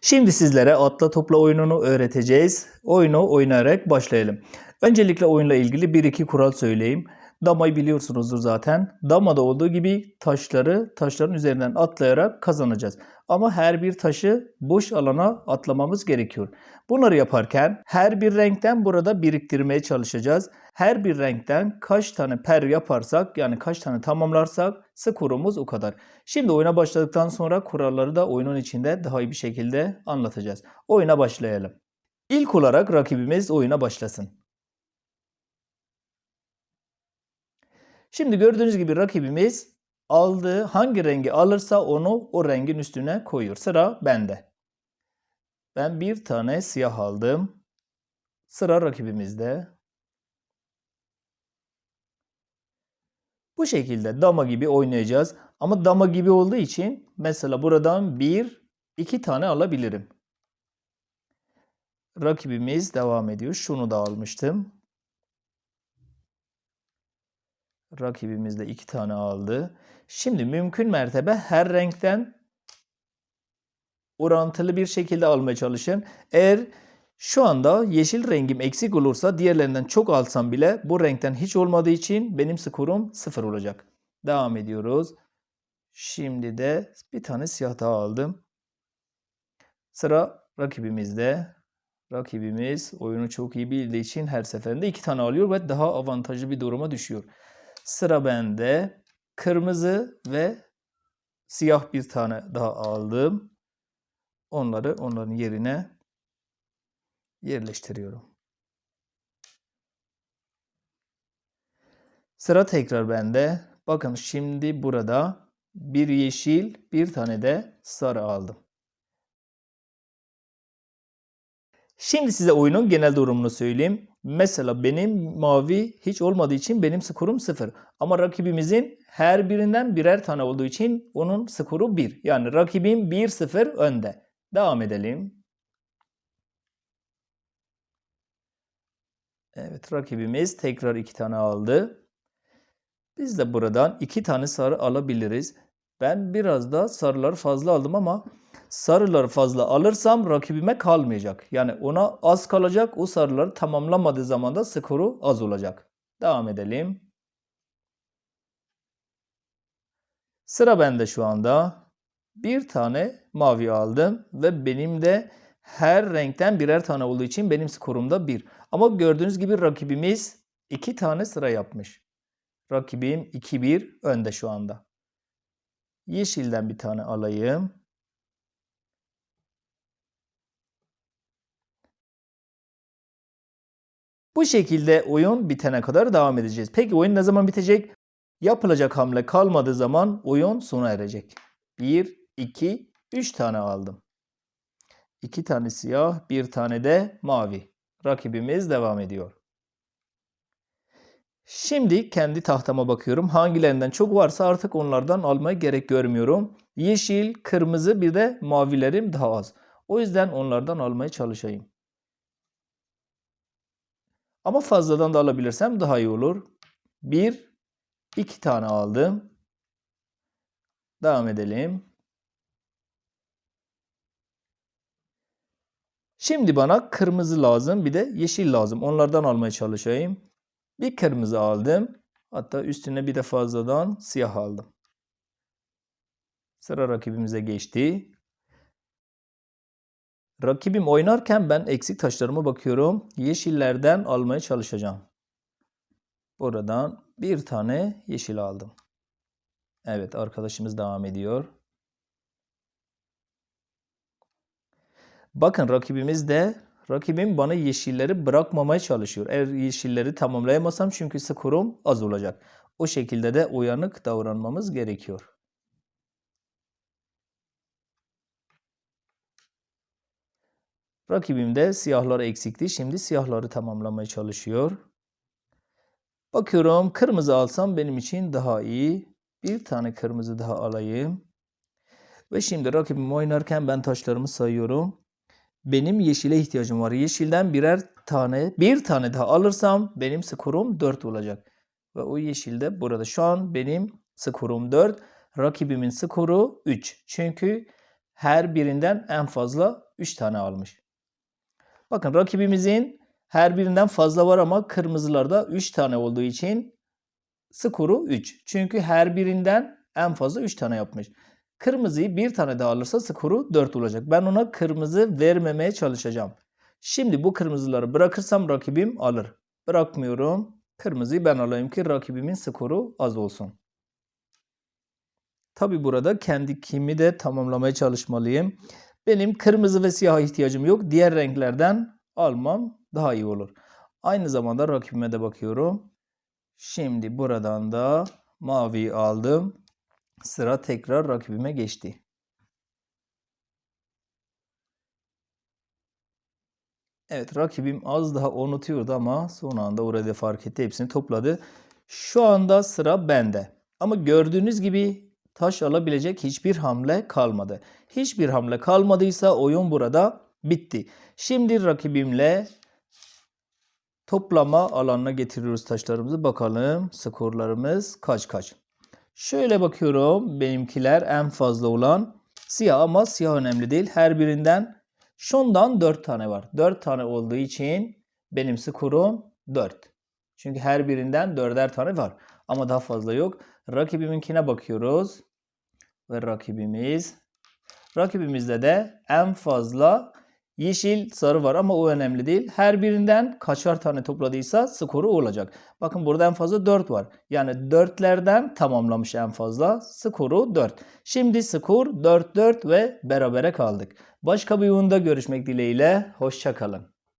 Şimdi sizlere atla topla oyununu öğreteceğiz. Oyunu oynayarak başlayalım. Öncelikle oyunla ilgili 1-2 kural söyleyeyim. Damayı biliyorsunuzdur zaten. Damada olduğu gibi taşları taşların üzerinden atlayarak kazanacağız. Ama her bir taşı boş alana atlamamız gerekiyor. Bunları yaparken her bir renkten burada biriktirmeye çalışacağız. Her bir renkten kaç tane per yaparsak yani kaç tane tamamlarsak skorumuz o kadar. Şimdi oyuna başladıktan sonra kuralları da oyunun içinde daha iyi bir şekilde anlatacağız. Oyuna başlayalım. İlk olarak rakibimiz oyuna başlasın. Şimdi gördüğünüz gibi rakibimiz aldığı hangi rengi alırsa onu o rengin üstüne koyuyor. Sıra bende. Ben bir tane siyah aldım. Sıra rakibimizde. Bu şekilde dama gibi oynayacağız. Ama dama gibi olduğu için mesela buradan bir, iki tane alabilirim. Rakibimiz devam ediyor. Şunu da almıştım. Rakibimiz de iki tane aldı. Şimdi mümkün mertebe her renkten orantılı bir şekilde almaya çalışın. Eğer şu anda yeşil rengim eksik olursa diğerlerinden çok alsam bile bu renkten hiç olmadığı için benim skorum sıfır olacak. Devam ediyoruz. Şimdi de bir tane siyah daha aldım. Sıra rakibimizde. Rakibimiz oyunu çok iyi bildiği için her seferinde iki tane alıyor ve daha avantajlı bir duruma düşüyor. Sıra bende. Kırmızı ve siyah bir tane daha aldım. Onları onların yerine yerleştiriyorum. Sıra tekrar bende. Bakın şimdi burada bir yeşil, bir tane de sarı aldım. Şimdi size oyunun genel durumunu söyleyeyim. Mesela benim mavi hiç olmadığı için benim skorum 0. Ama rakibimizin her birinden birer tane olduğu için onun skoru 1. Yani rakibim 1-0 önde. Devam edelim. Evet rakibimiz tekrar 2 tane aldı. Biz de buradan 2 tane sarı alabiliriz. Ben biraz da sarıları fazla aldım ama sarıları fazla alırsam rakibime kalmayacak. Yani ona az kalacak. O sarıları tamamlamadığı zaman da skoru az olacak. Devam edelim. Sıra bende şu anda. Bir tane mavi aldım ve benim de her renkten birer tane olduğu için benim skorum da 1. Ama gördüğünüz gibi rakibimiz 2 tane sıra yapmış. Rakibim 2-1 önde şu anda. Yeşilden bir tane alayım. Bu şekilde oyun bitene kadar devam edeceğiz. Peki oyun ne zaman bitecek? Yapılacak hamle kalmadığı zaman oyun sona erecek. 1, 2, 3 tane aldım. 2 tane siyah, 1 tane de mavi. Rakibimiz devam ediyor. Şimdi kendi tahtama bakıyorum. Hangilerinden çok varsa artık onlardan almaya gerek görmüyorum. Yeşil, kırmızı bir de mavilerim daha az. O yüzden onlardan almaya çalışayım. Ama fazladan da alabilirsem daha iyi olur. Bir, iki tane aldım. Devam edelim. Şimdi bana kırmızı lazım bir de yeşil lazım. Onlardan almaya çalışayım. Bir kırmızı aldım. Hatta üstüne bir de fazladan siyah aldım. Sıra rakibimize geçti. Rakibim oynarken ben eksik taşlarıma bakıyorum. Yeşillerden almaya çalışacağım. Buradan bir tane yeşil aldım. Evet arkadaşımız devam ediyor. Bakın rakibimiz de rakibim bana yeşilleri bırakmamaya çalışıyor. Eğer yeşilleri tamamlayamazsam çünkü skorum az olacak. O şekilde de uyanık davranmamız gerekiyor. Rakibim de siyahları eksikti. Şimdi siyahları tamamlamaya çalışıyor. Bakıyorum kırmızı alsam benim için daha iyi. Bir tane kırmızı daha alayım. Ve şimdi rakibim oynarken ben taşlarımı sayıyorum. Benim yeşile ihtiyacım var. Yeşilden birer tane, bir tane daha alırsam benim skorum 4 olacak. Ve o yeşilde burada. Şu an benim skorum 4. Rakibimin skoru 3. Çünkü her birinden en fazla 3 tane almış. Bakın rakibimizin her birinden fazla var ama kırmızılarda 3 tane olduğu için skoru 3. Çünkü her birinden en fazla 3 tane yapmış. Kırmızıyı bir tane daha alırsa skoru 4 olacak. Ben ona kırmızı vermemeye çalışacağım. Şimdi bu kırmızıları bırakırsam rakibim alır. Bırakmıyorum. Kırmızıyı ben alayım ki rakibimin skoru az olsun. Tabi burada kendi kimi de tamamlamaya çalışmalıyım. Benim kırmızı ve siyaha ihtiyacım yok. Diğer renklerden almam daha iyi olur. Aynı zamanda rakibime de bakıyorum. Şimdi buradan da maviyi aldım. Sıra tekrar rakibime geçti. Evet rakibim az daha unutuyordu ama son anda orada fark etti. Hepsini topladı. Şu anda sıra bende. Ama gördüğünüz gibi taş alabilecek hiçbir hamle kalmadı. Hiçbir hamle kalmadıysa oyun burada bitti. Şimdi rakibimle toplama alanına getiriyoruz taşlarımızı. Bakalım skorlarımız kaç kaç. Şöyle bakıyorum. Benimkiler en fazla olan siyah ama siyah önemli değil. Her birinden şundan 4 tane var. 4 tane olduğu için benim skorum 4. Çünkü her birinden 4'er tane var. Ama daha fazla yok. Rakibiminkine bakıyoruz. Ve rakibimiz. Rakibimizde de en fazla yeşil sarı var ama o önemli değil. Her birinden kaçar tane topladıysa skoru olacak. Bakın burada en fazla 4 var. Yani 4'lerden tamamlamış en fazla. Skoru 4. Şimdi skor 4-4 ve berabere kaldık. Başka bir oyunda görüşmek dileğiyle. Hoşçakalın.